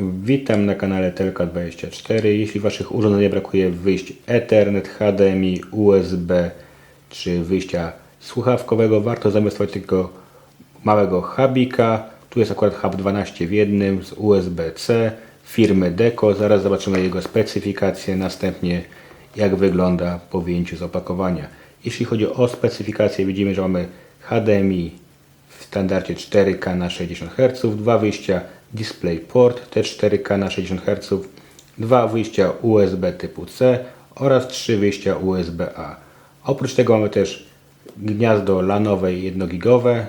Witam na kanale Telka24. Jeśli Waszych urządzeń brakuje wyjść Ethernet, HDMI, USB czy wyjścia słuchawkowego, warto zainwestować tylko małego hubika. Tu jest akurat hub 12 w jednym z USB-C firmy Deco. Zaraz zobaczymy jego specyfikację, następnie jak wygląda po wyjęciu z opakowania. Jeśli chodzi o specyfikację, widzimy, że mamy HDMI w standardzie 4K na 60 Hz, dwa wyjścia DisplayPort te 4K na 60 Hz, dwa wyjścia USB typu C oraz trzy wyjścia USB-A. Oprócz tego mamy też gniazdo LANowe 1GBowe,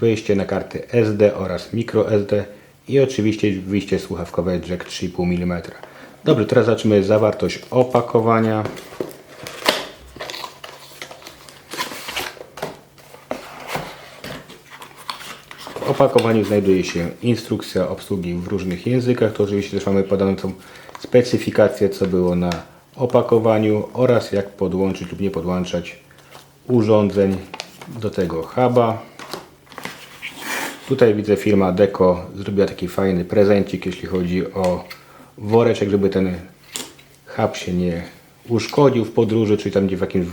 wyjście na karty SD oraz microSD i oczywiście wyjście słuchawkowe jack 3,5 mm. Dobrze, teraz zobaczymy zawartość opakowania. Opakowaniu znajduje się instrukcja obsługi w różnych językach. To oczywiście też mamy podaną specyfikację, co było na opakowaniu oraz jak podłączyć lub nie podłączać urządzeń do tego huba. Tutaj widzę firma Deco zrobiła taki fajny prezencik, jeśli chodzi o woreczek, żeby ten hub się nie uszkodził w podróży, czyli tam gdzie w jakimś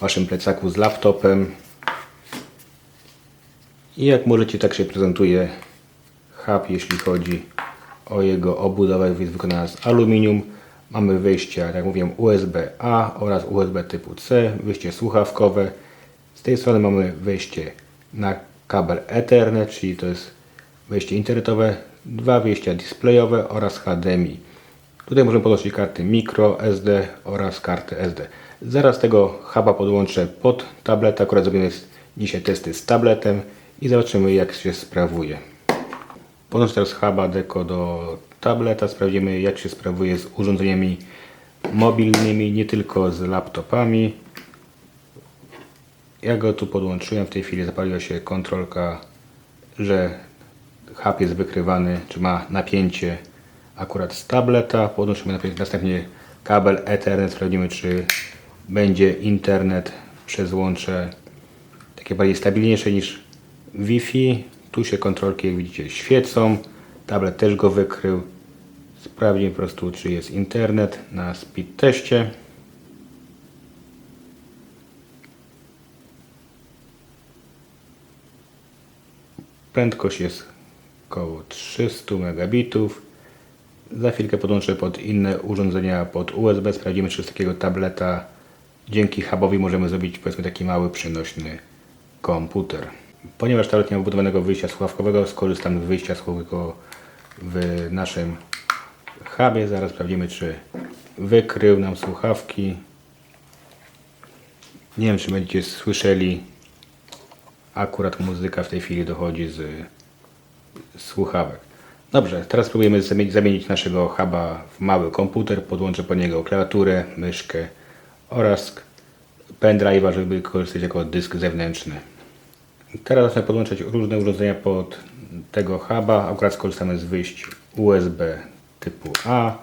waszym plecaku z laptopem. I jak możecie, tak się prezentuje hub, jeśli chodzi o jego obudowę. Jest wykonana z aluminium. Mamy wyjścia, jak mówiłem, USB-A oraz USB typu C, wyjście słuchawkowe. Z tej strony mamy wejście na kabel Ethernet, czyli to jest wejście internetowe, dwa wyjścia displayowe oraz HDMI. Tutaj możemy podłączyć karty micro SD oraz kartę SD. Zaraz tego huba podłączę pod tablet. Akurat zrobimy dzisiaj testy z tabletem i zobaczymy jak się sprawuje. Podłączę teraz huba Deco do tableta. Sprawdzimy jak się sprawuje z urządzeniami mobilnymi, nie tylko z laptopami. Ja go tu podłączyłem. W tej chwili zapaliła się kontrolka, że hub jest wykrywany, czy ma napięcie akurat z tableta. Podłączymy następnie kabel Ethernet. Sprawdzimy, czy będzie internet przez łącze takie bardziej stabilniejsze niż Wi-Fi. Tu się kontrolki, jak widzicie, świecą. Tablet też go wykrył. Sprawdzimy po prostu, czy jest internet na speed teście. Prędkość jest około 300 megabitów. Za chwilkę podłączę pod inne urządzenia pod USB. Sprawdzimy, czy z takiego tableta dzięki hubowi możemy zrobić powiedzmy taki mały przenośny komputer. Ponieważ tablet nie ma wbudowanego wyjścia słuchawkowego, skorzystam z wyjścia słuchawkowego w naszym hubie. Zaraz sprawdzimy, czy wykrył nam słuchawki. Nie wiem, czy będziecie słyszeli. Akurat muzyka w tej chwili dochodzi z słuchawek. Dobrze, teraz spróbujemy zamienić naszego huba w mały komputer. Podłączę po niego klawiaturę, myszkę oraz pendrive'a, żeby korzystać jako dysk zewnętrzny. Teraz zacznę podłączać różne urządzenia pod tego huba. Akurat skorzystamy z wyjść USB typu A.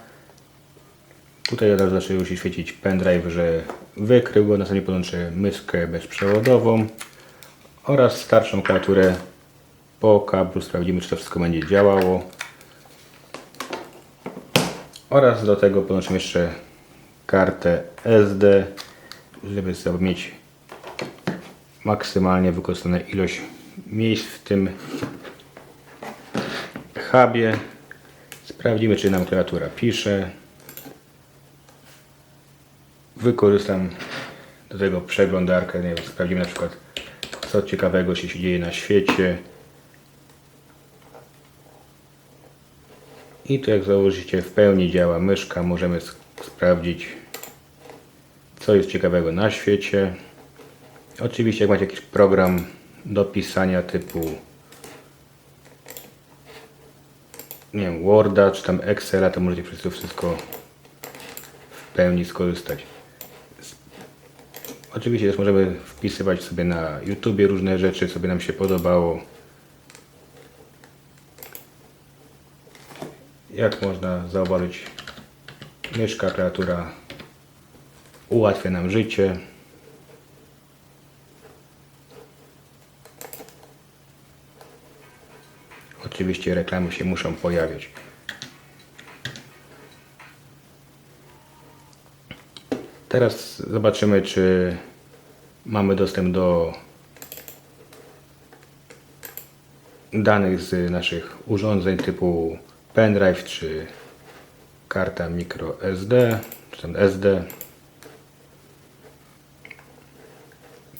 Tutaj od razu już się świecić pendrive, że wykrył go. Następnie podłączę myszkę bezprzewodową oraz starszą klawiaturę po kablu. Sprawdzimy, czy to wszystko będzie działało. Oraz do tego podłączymy jeszcze kartę SD, żeby sobie mieć maksymalnie wykorzystane ilość miejsc w tym hubie. Sprawdzimy, czy nam klawiatura pisze. Wykorzystam do tego przeglądarkę. Nie wiem, sprawdzimy na przykład, co ciekawego się dzieje na świecie. I tu jak założycie w pełni działa myszka, możemy sprawdzić co jest ciekawego na świecie. Oczywiście jak macie jakiś program do pisania typu nie wiem, Worda czy tam Excela, to możecie przez to wszystko w pełni skorzystać. Oczywiście też możemy wpisywać sobie na YouTubie różne rzeczy, co by nam się podobało. Jak można zauważyć, myszka, klawiatura ułatwia nam życie. Oczywiście reklamy się muszą pojawiać. Teraz zobaczymy, czy mamy dostęp do danych z naszych urządzeń typu pendrive czy karta microSD czy SD.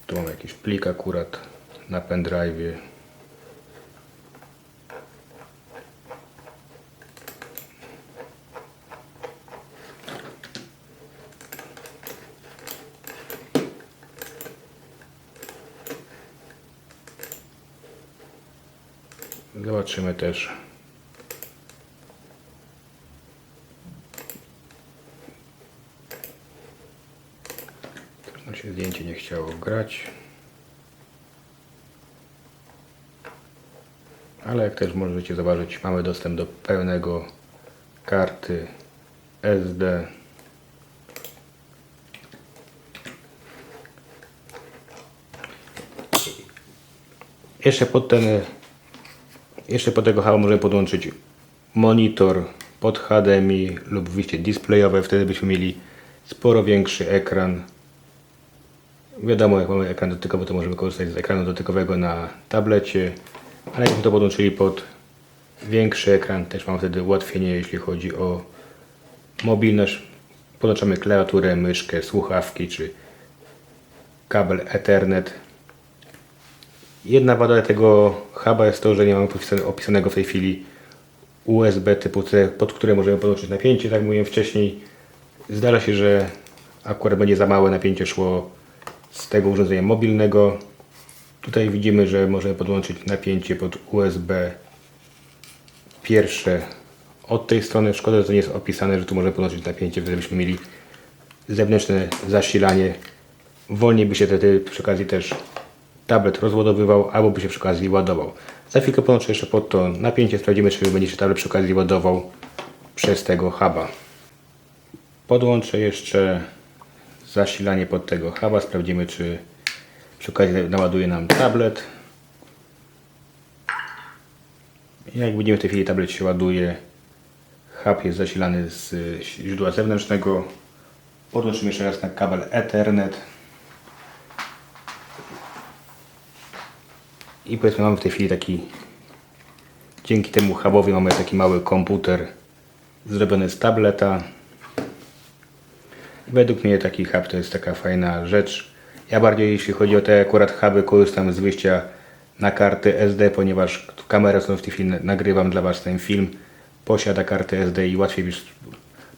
Tu mam jakiś plik akurat na pendrive. Zobaczymy też. No się zdjęcie nie chciało grać. Ale jak też możecie zobaczyć, mamy dostęp do pełnego karty SD. Jeszcze pod ten jeszcze pod tego huba możemy podłączyć monitor pod HDMI lub wyjście displayowe, wtedy byśmy mieli sporo większy ekran. Wiadomo, jak mamy ekran dotykowy, to możemy korzystać z ekranu dotykowego na tablecie, ale jakbyśmy to podłączyli pod większy ekran, też mam wtedy ułatwienie, jeśli chodzi o mobilność. Podłączamy klawiaturę, myszkę, słuchawki czy kabel Ethernet. Jedna wada tego huba jest to, że nie mamy opisane- opisanego w tej chwili USB typu C, pod które możemy podłączyć napięcie, tak jak mówiłem wcześniej. Zdarza się, że akurat będzie za małe napięcie szło z tego urządzenia mobilnego. Tutaj widzimy, że możemy podłączyć napięcie pod USB pierwsze od tej strony. Szkoda, że to nie jest opisane, że tu możemy podłączyć napięcie, wtedy byśmy mieli zewnętrzne zasilanie. Wolniej by się wtedy przy okazji też tablet rozładowywał, albo by się przy okazji ładował. Za chwilkę podłączę jeszcze pod to napięcie, sprawdzimy czy będzie się tablet przy okazji ładował przez tego huba. Podłączę jeszcze zasilanie pod tego huba, sprawdzimy czy przy okazji naładuje nam tablet. Jak widzimy w tej chwili tablet się ładuje. Hub jest zasilany z źródła zewnętrznego. Podłączymy jeszcze raz na kabel Ethernet. I powiedzmy mamy w tej chwili taki dzięki temu hubowi mamy taki mały komputer zrobiony z tableta. Według mnie taki hub to jest taka fajna rzecz. Ja bardziej jeśli chodzi o te akurat huby korzystam z wyjścia na karty SD, ponieważ kamerę w tej chwili nagrywam dla Was ten film. Posiada kartę SD i łatwiej już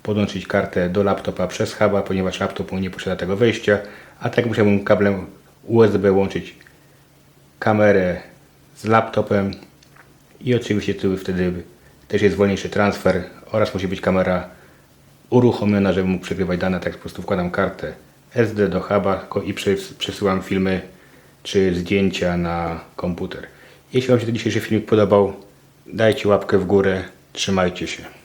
podłączyć kartę do laptopa przez huba, ponieważ laptop nie posiada tego wejścia. A tak musiałbym kablem USB łączyć kamerę z laptopem i oczywiście tu wtedy też jest wolniejszy transfer oraz musi być kamera uruchomiona, żeby mógł przegrywać dane, tak po prostu wkładam kartę SD do huba i przes- przesyłam filmy czy zdjęcia na komputer. Jeśli Wam się ten dzisiejszy filmik podobał, dajcie łapkę w górę, trzymajcie się.